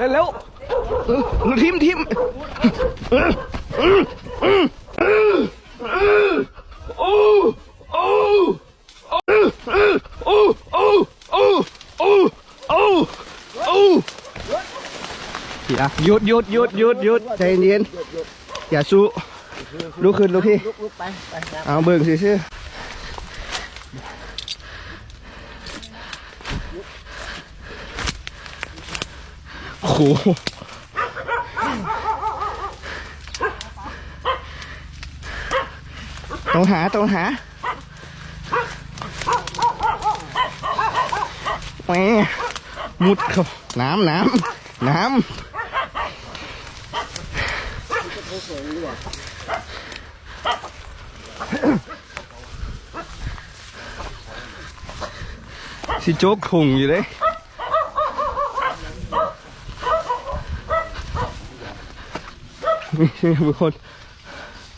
เร็วเร็วเออทิมทิมเออเออเออเออเออโอ้โอ้โอ้โอ้โอ้โอ้โอ้โอ้โอ้อย่าหยุดหยุดหยุดหยุดหยุดใจเย็นอย่าสู้ลุกขึ้นลุกพี่ลุกลุกไปไปนะเอาเบิ่งซื่อๆ โอ้โหต้องหาต้องหาแหมมุดเข้าน้ำน้ำน้ำสิโจ๊กคงอยู่เลย mi się nie wychodzi.